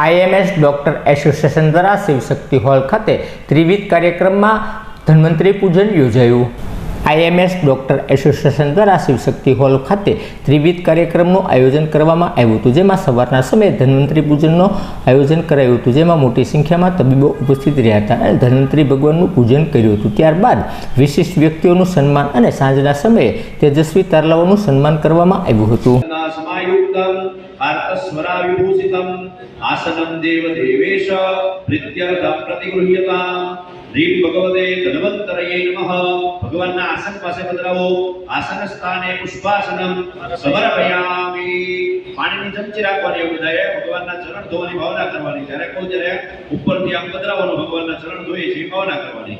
IMS doctor association દ્વારા Shivshakti hall ખાતે ત્રિવિધ કાર્યક્રમમાં ધન્વંતરી પૂજન યોજાયું. આઈએમએસ ડૉક્ટર એસોસિએશન દ્વારા શિવશક્તિ હોલ ખાતે ત્રિવિધ કાર્યક્રમનું આયોજન કરવામાં આવ્યું હતું, જેમાં સવારના સમયે ધન્વંતરી પૂજનનું આયોજન કરાયું હતું, જેમાં મોટી સંખ્યામાં તબીબો ઉપસ્થિત રહ્યા હતા અને ધન્વંતરી ભગવાનનું પૂજન કર્યું હતું. ત્યારબાદ વિશિષ્ટ વ્યક્તિઓનું સન્માન અને સાંજના સમયે તેજસ્વી તારલાઓનું સન્માન કરવામાં આવ્યું હતું. समायुक्तं कार्तस्वराविभूषितम् आसनं देवदेवेश प्रीत्यर्थं प्रतिगृह्यताम् ह्रीं भगवते धन्वन्तरये नमः ભગવાનના આસન પાસે પધરાવો આસન સ્થાને પુષ્પાસનમ સમર્પયામિ પાણીની ચમચી રાખવાની એવું બધાએ ભગવાનના ચરણ ધોવાની ભાવના કરવાની જ્યારે કહું ત્યારે ઉપરથી આમ પધરાવવાનું ભગવાનના ચરણ ધોઈ છે એ ભાવના કરવાની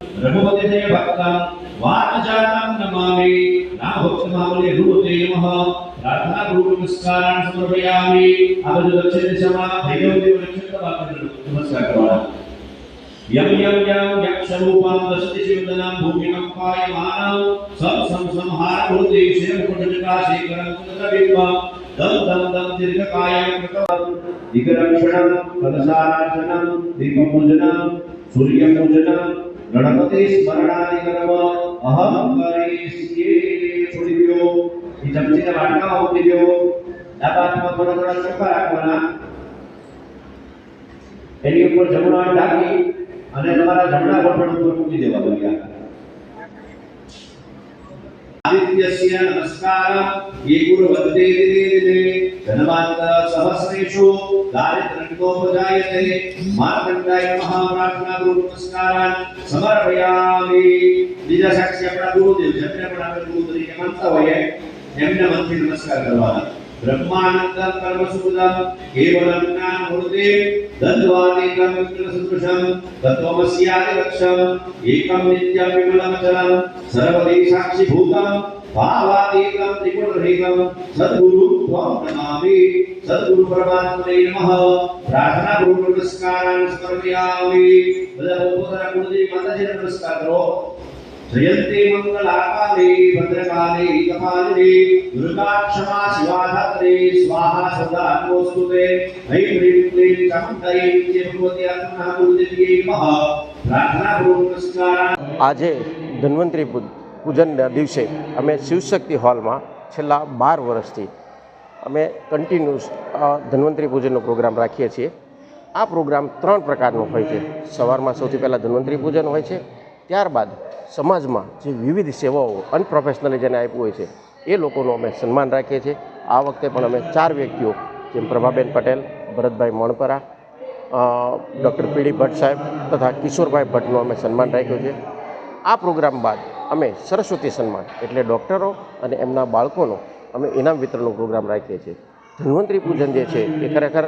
રઘુપતિ તે नमामि વાચજાતં નમામિ નામ ભક્તમાવલે રૂપતે નમઃ પ્રાર્થના ગુરુ નમસ્કારાન સમર્પયામિ આ બધું દક્ષિણ દિશામાં ભૈરવ દેવ નક્ષત્ર આપણે નમસ્કાર કરવાના યમ યમ યમ યક્ષરૂપં દશતિ શિવદનામ ભૂમિકંપાયમાનં સમ સમ સંહાર ભૂતિ શિરમુકુટજટા શેખરં કુદરવિદ્વ દમ દમ દમ દીર્ઘકાયં કૃતવં દિગરક્ષણં કલશાર્ચનં દીપપૂજનં સૂર્યપૂજનં ગણપતિ સ્મરણાદિકર્મ અહમ કરિષ્યે છોડી દો એ ચમચીના વાટકામાં મૂકી દો ડાબા હાથમાં થોડા થોડા ચોખા રાખવાના એની ઉપર જમણો હાથ ઢાંકી અને તમારા જમણા ગોઠણ ઉપર મૂકી દેવા બલિયા આદિત્યસ્ય નમસ્કાર ये गुरुवन्दे दिने दिने धनवान्तर सहस्रेषु दारिद्र्योपजायते मार्कण्डाय महाप्रार्थना गुरु नमस्कारान् समर्पयामि બીજા સાક્ષી આપણા ગુરુદેવ જેમને પણ આપણે ગુરુ તરીકે માનતા હોઈએ એમને મનથી નમસ્કાર કરવાના બ્રહ્માનંદમ કર્મસુદમ કેવલમ જ્ઞાન મૂર્તિ દંડવાદિકમ વિક્રમસદૃશમ તત્વમસ્યાદિ લક્ષમ એકમ નિત્યમ વિમલમ ચલમ સર્વદી સાક્ષીભૂતમ ભાવાતીતમ ત્રિગુણરહિતમ સદ્ગુરુ ત્વં નમામિ સદ્ગુરુ પરમાત્મને નમઃ પ્રાર્થના ગુરુ નમસ્કારાન સમર્પયામિ બધા પોતાના ગુરુદેવ માતાજીને નમસ્કાર કરો જયંતી મંગલાકાલી ભદ્રકાલી કપાલિની દુર્ગા ક્ષમા શિવા ધાત્રી સ્વાહા સદા નમોસ્તુતે હૈ હ્રીં ક્લીં ચમ દૈ નિત્ય ભગવતી આત્મના ગુરુદેવીએ નમઃ પ્રાર્થના ગુરુ નમસ્કારાન આજે ધન્વંતરી પૂ- પૂજનના દિવસે અમે શિવશક્તિ હોલમાં છેલ્લા બાર વર્ષથી અમે કન્ટિન્યુઅસ ધન્વંતરી પૂજનનો પ્રોગ્રામ રાખીએ છીએ. આ પ્રોગ્રામ ત્રણ પ્રકારનો હોય છે. સવારમાં સૌથી પહેલાં ધન્વંતરી પૂજન હોય છે. ત્યારબાદ સમાજમાં જે વિવિધ સેવાઓ અનપ્રોફેશનલી જેને આપ્યું હોય છે, એ લોકોનું અમે સન્માન રાખીએ છીએ. આ વખતે પણ અમે ચાર વ્યક્તિઓ, જેમ Prabhaben Patel, Bharatbhai Manpara doctor P D સાહેબ તથા કિશોરભાઈ ભટ્ટનું અમે સન્માન રાખ્યું છે. આ પ્રોગ્રામ બાદ અમે સરસ્વતી સન્માન એટલે ડૉક્ટરો અને એમના બાળકોનો અમે ઇનામ વિતરણનો પ્રોગ્રામ રાખીએ છીએ. ધન્વંતરી પૂજન જે છે એ ખરેખર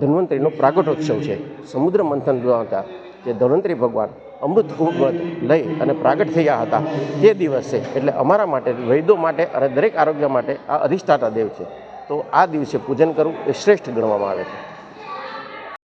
ધન્વંતરીનો પ્રાગટોત્સવ છે. સમુદ્ર મંથન દ્વારા જે ધન્વંતરી ભગવાન અમૃત કુંભ લઈ અને પ્રાગટ થયા હતા. તે દિવસે એટલે અમારા માટે, વૈદો માટે અને દરેક આરોગ્ય માટે આ અધિષ્ઠાતા દેવ છે. તો આ દિવસે પૂજન કરવું એ શ્રેષ્ઠ ગણવામાં આવે છે.